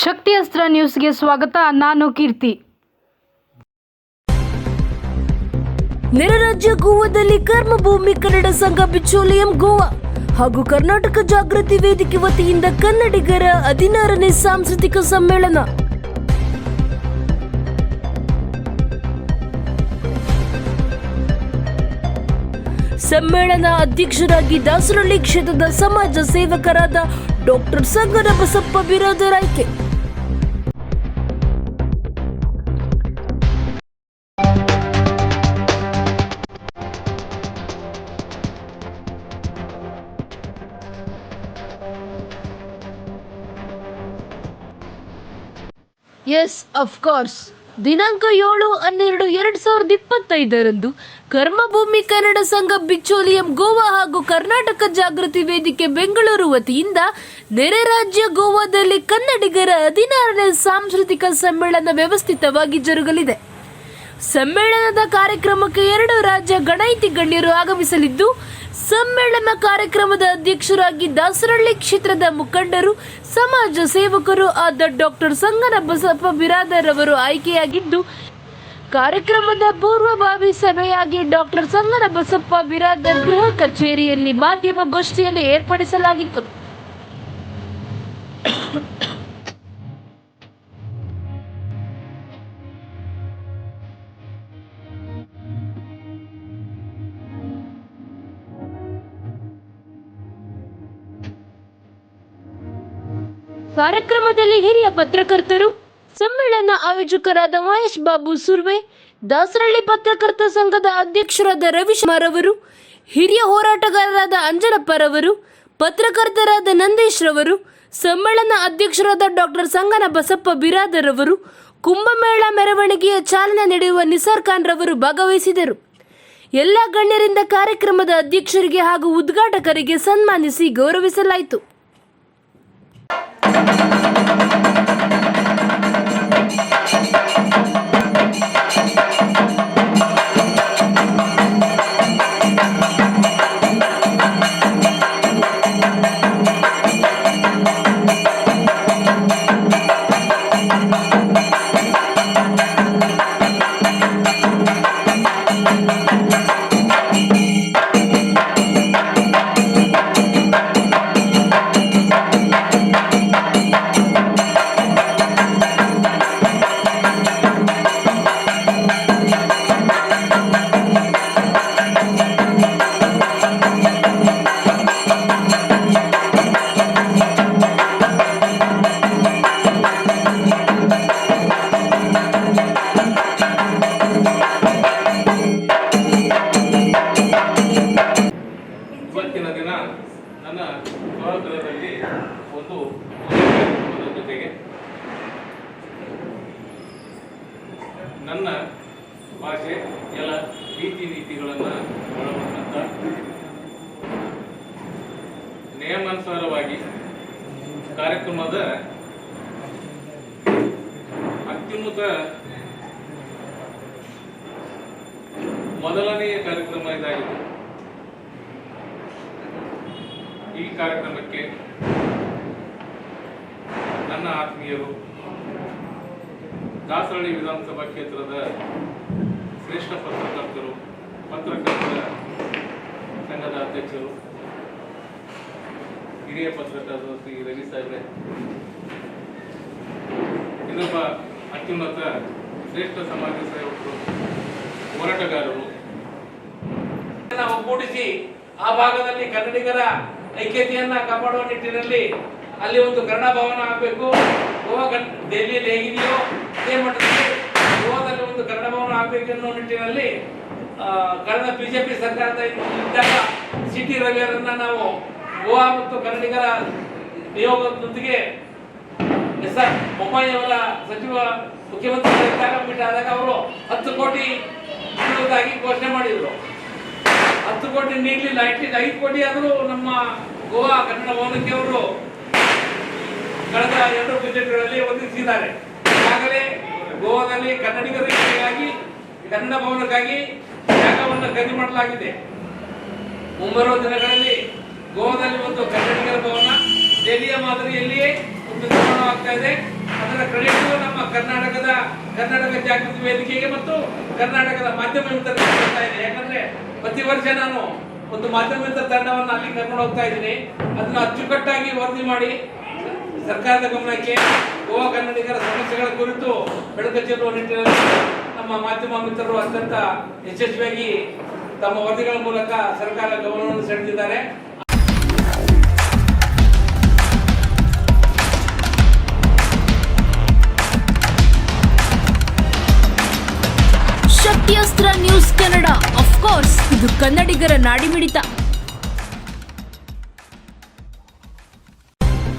ಶಕ್ತಿ ಅಸ್ತ್ರ ನ್ಯೂಸ್ಗೆ ಸ್ವಾಗತ, ನಾನು ಕೀರ್ತಿ. ನೆರೆ ರಾಜ್ಯ ಗೋವಾದಲ್ಲಿ ಕರ್ಮಭೂಮಿ ಕನ್ನಡ ಸಂಘ ಬಿಚೋಲಿಯಂ ಗೋವಾ ಹಾಗೂ ಕರ್ನಾಟಕ ಜಾಗೃತಿ ವೇದಿಕೆ ವತಿಯಿಂದ ಕನ್ನಡಿಗರ ಹದಿನಾರನೇ ಸಾಂಸ್ಕೃತಿಕ ಸಮ್ಮೇಳನ. ಸಮ್ಮೇಳನ ಅಧ್ಯಕ್ಷರಾಗಿ ದಾಸರಳ್ಳಿ ಕ್ಷೇತ್ರದ ಸಮಾಜ ಸೇವಕರಾದ ಡಾಕ್ಟರ್ ಸಂಗನ ಬಸಪ್ಪ ಬಿರಾದರ್ ಎಸ್ ಅಫ್ಕೋರ್ಸ್ ದಿನಾಂಕ ಏಳು ಹನ್ನೆರಡು ಎರಡು ಸಾವಿರದ ಇಪ್ಪತ್ತೈದರಂದು ಕರ್ಮಭೂಮಿ ಕನ್ನಡ ಸಂಘ ಬಿಚ್ಚೋಲಿಯಂ ಗೋವಾ ಹಾಗೂ ಕರ್ನಾಟಕ ಜಾಗೃತಿ ವೇದಿಕೆ ಬೆಂಗಳೂರು ವತಿಯಿಂದ ನೆರೆ ರಾಜ್ಯ ಗೋವಾದಲ್ಲಿ ಕನ್ನಡಿಗರ ಹದಿನಾರನೇ ಸಾಂಸ್ಕೃತಿಕ ಸಮ್ಮೇಳನ ವ್ಯವಸ್ಥಿತವಾಗಿ ಜರುಗಲಿದೆ. ಸಮ್ಮೇಳನದ ಕಾರ್ಯಕ್ರಮಕ್ಕೆ ಎರಡು ರಾಜ್ಯ ಗಣೈತಿ ಗಣ್ಯರು ಆಗಮಿಸಲಿದ್ದು, ಸಮ್ಮೇಳನ ಕಾರ್ಯಕ್ರಮದ ಅಧ್ಯಕ್ಷರಾಗಿ ದಾಸರಳ್ಳಿ ಕ್ಷೇತ್ರದ ಮುಖಂಡರು, ಸಮಾಜ ಸೇವಕರು ಆದ ಡಾಕ್ಟರ್ ಸಂಗನ ಬಸಪ್ಪ ಬಿರಾದರ್ ಅವರು ಆಯ್ಕೆಯಾಗಿದ್ದು, ಕಾರ್ಯಕ್ರಮದ ಪೂರ್ವಭಾವಿ ಸಭೆಯಾಗಿ ಡಾಕ್ಟರ್ ಸಂಗನ ಬಸಪ್ಪ ಬಿರಾದರ್ ಗೃಹ ಕಚೇರಿಯಲ್ಲಿ ಮಾಧ್ಯಮ ಗೋಷ್ಠಿಯನ್ನು ಏರ್ಪಡಿಸಲಾಗಿತ್ತು. ಕಾರ್ಯಕ್ರಮದಲ್ಲಿ ಹಿರಿಯ ಪತ್ರಕರ್ತರು, ಸಮ್ಮೇಳನ ಆಯೋಜಕರಾದ ಮಹೇಶ್ ಬಾಬು ಸುರ್ವೆ, ದಾಸರಳ್ಳಿ ಪತ್ರಕರ್ತ ಸಂಘದ ಅಧ್ಯಕ್ಷರಾದ ರವಿಶುಮಾರ್ ಅವರು, ಹಿರಿಯ ಹೋರಾಟಗಾರರಾದ ಅಂಜನಪ್ಪರವರು ಪತ್ರಕರ್ತರಾದ ನಂದೀಶ್ ರವರು, ಸಮ್ಮೇಳನ ಅಧ್ಯಕ್ಷರಾದ ಡಾಕ್ಟರ್ ಸಂಗನ ಬಸಪ್ಪ ಬಿರಾದರ್ ಅವರು, ಕುಂಭಮೇಳ ಮೆರವಣಿಗೆಯ ಚಾಲನೆ ನೀಡುವ ನಿಸಾರ್ ಖಾನ್ ರವರು ಭಾಗವಹಿಸಿದರು. ಎಲ್ಲ ಗಣ್ಯರಿಂದ ಕಾರ್ಯಕ್ರಮದ ಅಧ್ಯಕ್ಷರಿಗೆ ಹಾಗೂ ಉದ್ಘಾಟಕರಿಗೆ ಸನ್ಮಾನಿಸಿ ಗೌರವಿಸಲಾಯಿತು. ಒಂದು ಜೊತೆಗೆ ನನ್ನ ಭಾಷೆ ಎಲ್ಲ ರೀತಿ ನೀತಿಗಳನ್ನು ಒಳಗೊಂಡಂತ ನಿಯಮಾನುಸಾರವಾಗಿ ಕಾರ್ಯಕ್ರಮದ ಅತ್ಯುನ್ನತ ಮೊದಲನೆಯ ಕಾರ್ಯಕ್ರಮ ಇದಾಗಿದೆ. ಈ ಕಾರ್ಯಕ್ರಮಕ್ಕೆ ನನ್ನ ಆತ್ಮೀಯರು, ದಾಸರಳ್ಳಿ ವಿಧಾನಸಭಾ ಕ್ಷೇತ್ರದ ಶ್ರೇಷ್ಠ ಪತ್ರಕರ್ತರು ಪತ್ರಕರ್ತರ ಸಂಘದ ಅಧ್ಯಕ್ಷರು, ಹಿರಿಯ ಪತ್ರಕರ್ತರು ಶ್ರೀ ರವಿ ಸಾಹೇಬ್ರೆ, ಇನ್ನೊಬ್ಬ ಅತ್ಯುನ್ನತ ಶ್ರೇಷ್ಠ ಸಮಾಜ ಸೇವಕರು, ಹೋರಾಟಗಾರರು. ಒಗ್ಗೂಡಿಸಿ ಆ ಭಾಗದಲ್ಲಿ ಕನ್ನಡಿಗರ ಐಕ್ಯತೆಯನ್ನ ಕಾಪಾಡುವ ನಿಟ್ಟಿನಲ್ಲಿ ಅಲ್ಲಿ ಒಂದು ಕನ್ನಡ ಭವನ ಆಗಬೇಕು ಗೋವಾ ದೆಹಲಿಯಲ್ಲಿ ಹೇಗಿದೆಯೋ ಅದೇ ಮಟ್ಟದಲ್ಲಿ ಗೋವಾದಲ್ಲಿ ಒಂದು ಕನ್ನಡ ಭವನ ಆಗಬೇಕು ಅನ್ನೋ ನಿಟ್ಟಿನಲ್ಲಿ ಕಳೆದ ಬಿಜೆಪಿ ಸರ್ಕಾರದ ಇದ್ದಾಗ ಸಿ ಟಿ ರವಿಯವರನ್ನ ನಾವು ಗೋವಾ ಮತ್ತು ಕನ್ನಡಿಗರ ನಿಯೋಗದೊಂದಿಗೆ ಎಸ್ ಆರ್ ಬೊಮ್ಮಾಯಿಯವರ ಸಚಿವ ಮುಖ್ಯಮಂತ್ರಿ ಮೀಟ್ ಆದಾಗ ಅವರು ಹತ್ತು ಕೋಟಿ ನೀಡುವುದಾಗಿ ಘೋಷಣೆ ಮಾಡಿದರು. ಹತ್ತು ಕೋಟಿ ನೀಡಲಿಲ್ಲ ಅಟ್ಲೀಸ್ಟ್ ಐದು ಕೋಟಿ ಆದರೂ ನಮ್ಮ ಗೋವಾ ಕನ್ನಡ ಭವನಕ್ಕೆ ಅವರು ಕಳೆದ ಎರಡು ಬಜೆಟ್ಗಳಲ್ಲಿ ಒದಗಿಸಿದ್ದಾರೆ ಈಗಾಗಲೇ ಗೋವಾದಲ್ಲಿ ಕನ್ನಡಿಗರಿಗಾಗಿ ಕನ್ನಡ ಭವನಕ್ಕಾಗಿ ಜಾಗವನ್ನು ಖರೀದಿ ಮಾಡಲಾಗಿದೆ. ಮುಂಬರುವ ದಿನಗಳಲ್ಲಿ ಗೋವಾದಲ್ಲಿ ಒಂದು ಕನ್ನಡಿಗರ ಭವನ ದೆಹಲಿಯ ಮಾದರಿಯಲ್ಲಿಯೇ ಒಂದು ನಿರ್ಮಾಣವಾಗ್ತಾ ಇದೆ. ಅದರ เคร ಡಿಟ್ ನಮ್ಮ ಕರ್ನಾಟಕದ, ಕರ್ನಾಟಕ ಜಾಗೃತಿ ವೇದಿಕೆಗೆ ಮತ್ತು ಕರ್ನಾಟಕದ ಮಾಧ್ಯಮ ಹೇಳ್ತಾ ಇದೆ. ಯಾಕಂದ್ರೆ ಪ್ರತಿ ವರ್ಷ ನಾನು ಒಂದು ಮಾಧ್ಯಮ ತಂಡವನ್ನು ಅಲ್ಲಿ ಕರ್ಕೊಂಡು ಹೋಗ್ತಾ ಇದ್ದೀನಿ. ಅದನ್ನ ಅಚ್ಚುಕಟ್ಟಾಗಿ ವರದಿ ಮಾಡಿ ಸರ್ಕಾರದ ಗಮನಕ್ಕೆ ಗೋವಾ ಕನ್ನಡಿಗರ ಸಮಸ್ಯೆಗಳ ಕುರಿತು ಬೆಳಕು ಚೆಲ್ಲುವ ನಿಟ್ಟಿನಲ್ಲಿ ನಮ್ಮ ಮಾಧ್ಯಮ ಮಿತ್ರರು ಅತ್ಯಂತ ಯಶಸ್ವಿಯಾಗಿ ತಮ್ಮ ವರದಿಗಳ ಮೂಲಕ ಸರ್ಕಾರ ಗಮನವನ್ನು ಸೆಳೆದಿದ್ದಾರೆ. ಶಕ್ತಿಯಸ್ತ್ರ ನ್ಯೂಸ್ ಕನ್ನಡ. ಅಫ್ಕೋರ್ಸ್ ಇದು ಕನ್ನಡಿಗರ ನಾಡಿಮಿಡಿತ.